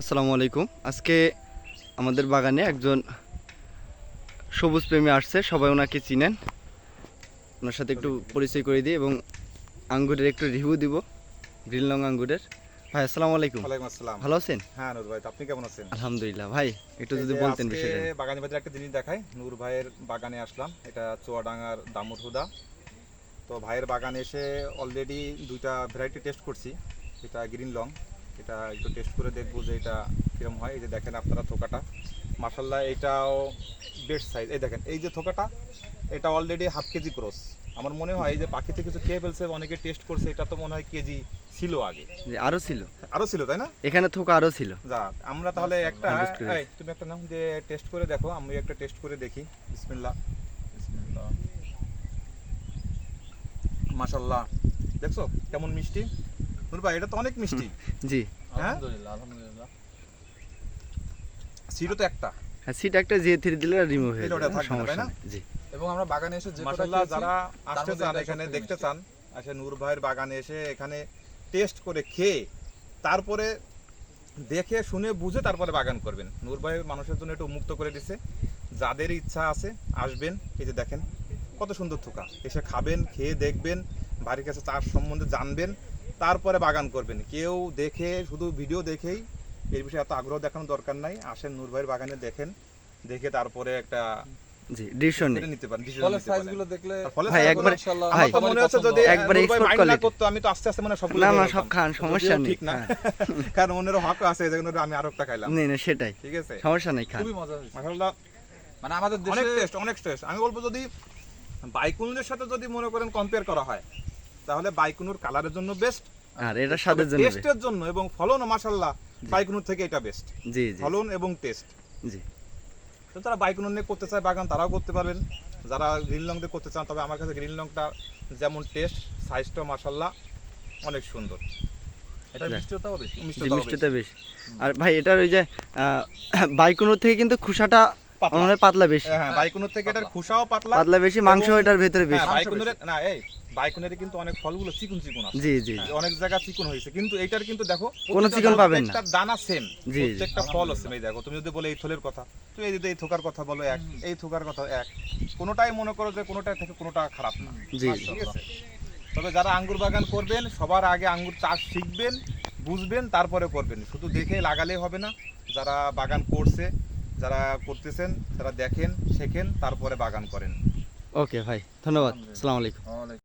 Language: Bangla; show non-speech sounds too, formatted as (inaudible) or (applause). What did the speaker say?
আসসালামু আলাইকুম। আজকে আমাদের বাগানে একজন সবুজ প্রেমী আসছে সবাই ওনাকে চিনেন। ওনার সাথে একটু পরিচয় করে দিই এবং আঙ্গুরের একটু রিভিউ দিব গ্রিন লং আঙ্গুরের। ভাই আসসালামু আলাইকুম। ওয়ালাইকুম আসসালাম। ভালো আছেন? হ্যাঁ নূর ভাই আপনি কেমন আছেন? আলহামদুলিল্লাহ। ভাই একটু যদি বলতেন বিষয়টা। বাগানে বাজারে একটা জিনিস দেখাই। নূর ভাইয়ের বাগানে আসলাম। এটা চুয়াডাঙ্গার দামুর হুদা তো ভাইয়ের বাগানে এসে অলরেডি দুইটা ভ্যারাইটি টেস্ট করছি। এটা গ্রিন লং এটা একটু টেস্ট করে দেখব যে এটা কিরম হয়। এই যে দেখেন আপনারা থোকাটা। মার্শাল্লাহ এটাও বেস্ট সাইজ এই দেখেন এই যে থোকাটা এটা অলরেডি হাফ কেজি ক্রস আমার মনে হয় যে পাখিতে কিছু খেয়ে ফেলছে অনেকে টেস্ট করছে এটা তো মনে হয় কেজি ছিল আগে। যে আরও ছিল। আরও ছিল তাই না? এখানে থোকা আরও ছিল। যাক আমরা তাহলে একটা এই, তুমি একটা নাম যে টেস্ট করে দেখো আমি একটা টেস্ট করে দেখি। বিসমিল্লাহ। বিসমিল্লাহ। মাশাআল্লাহ। দেখছ কেমন মিষ্টি? নুর ভাই এটা তো অনেক মিষ্টি। (laughs) জি। হ্যাঁ? আলহামদুলিল্লাহ তো একটা। হ্যাঁ সিট একটা যে থ্রি দিলে রিমুভ হয়ে যাবে সমস্যা না? জি। এবং আমরা বাগানে এসে যে মাশাআল্লাহ যারা আসতে চান এখানে দেখতে চান আসে নূর ভাইয়ের বাগানে এসে এখানে টেস্ট করে খেয়ে তারপরে দেখে শুনে বুঝে তারপরে বাগান করবেন। নূর ভাই মানুষের জন্য একটু মুক্ত করে দিছে। যাদের ইচ্ছা আছে আসবেন। এই যে দেখেন কত সুন্দর থোকা। এসে খাবেন খেয়ে দেখবেন বাড়ির কাছে চাষ সম্বন্ধে জানবেন। তারপরে বাগান করবেন। কেউ দেখে শুধু ভিডিও দেখেই এই বিষয়ে এত আগ্রহ দেখানোর দরকার নাই। আসেন নূর ভাইয়ের বাগানে দেখেন দেখে তারপরে একটা জি ডিসিশন নিতে পারেন ফলের দেখলে ভাই, একবারে- আমার তো মনে হচ্ছে যদি একবারে। করতো, আমি তো আস্তে আস্তে মানে সবগুলো না না সব খান সমস্যা নেই। ঠিক না। হ্যাঁ। কারণ অন্যের হক আছে এই আমি আরও একটা খাইলাম। নেই না সেটাই। ঠিক আছে? সমস্যা নেই খান। খুবই মজা হয়েছে। মাশাআল্লাহ। মানে আমাদের অনেক টেস্ট অনেক টেস্ট আমি বলব যদি বাইকুনুরের সাথে যদি মনে করেন কম্পেয়ার করা হয় তাহলে বাইকুনুর কালারের জন্য বেস্ট আর এটা স্বাদের জন্য টেস্টের জন্য এবং ফলন মাশাআল্লাহ বাইকুনুর থেকে এটা বেস্ট জি জি। ফলন এবং টেস্ট জি। তো যারা বাইকুনুর নিয়ে করতে চায় বাগান তারাও করতে পারবেন যারা গ্রিন লং দিয়ে করতে চান তবে আমার কাছে গ্রিন লংটা যেমন টেস্ট সাইজটা মাশাআল্লাহ অনেক সুন্দর। এটা বেশি জি মিষ্টতাও মিষ্টিটা বেশি। আর ভাই এটার ওই যে বাইকুনুর থেকে কিন্তু খুসাটা পাতলা। মনে হয় বেশি। হ্যাঁ বাইকুনুর থেকে এটার খুসাও পাতলা পাতলা বেশি মাংস এটার ভেতরে বেশি। হ্যাঁ, বাইকুনুরের না এই বাইকুনের কিন্তু অনেক ফলগুলো চিকুন চিকুন আছে। জি জি অনেক জায়গা চিকুন হয়েছে কিন্তু এইটার কিন্তু দেখো কোনো চিকন পাবেন না। প্রত্যেকটা দানা সেম। প্রত্যেকটা ফল আছে। এই দেখো তুমি যদি বলে এই থলের কথা তুমি এই যদি এই থোকার কথা বলো এক এই থোকার কথা এক কোনোটাই মনে করো যে কোনোটাই থেকে কোনোটা খারাপ না। জি ঠিক আছে? তবে যারা আঙ্গুর বাগান করবেন সবার আগে আঙ্গুর চাষ শিখবেন বুঝবেন তারপরে করবেন। শুধু দেখে লাগালে হবে না। যারা বাগান করছে যারা করতেছেন তারা দেখেন শেখেন তারপরে বাগান করেন। ওকে ভাই ধন্যবাদ। আসসালামু আলাইকুম। ওয়ালাইকুম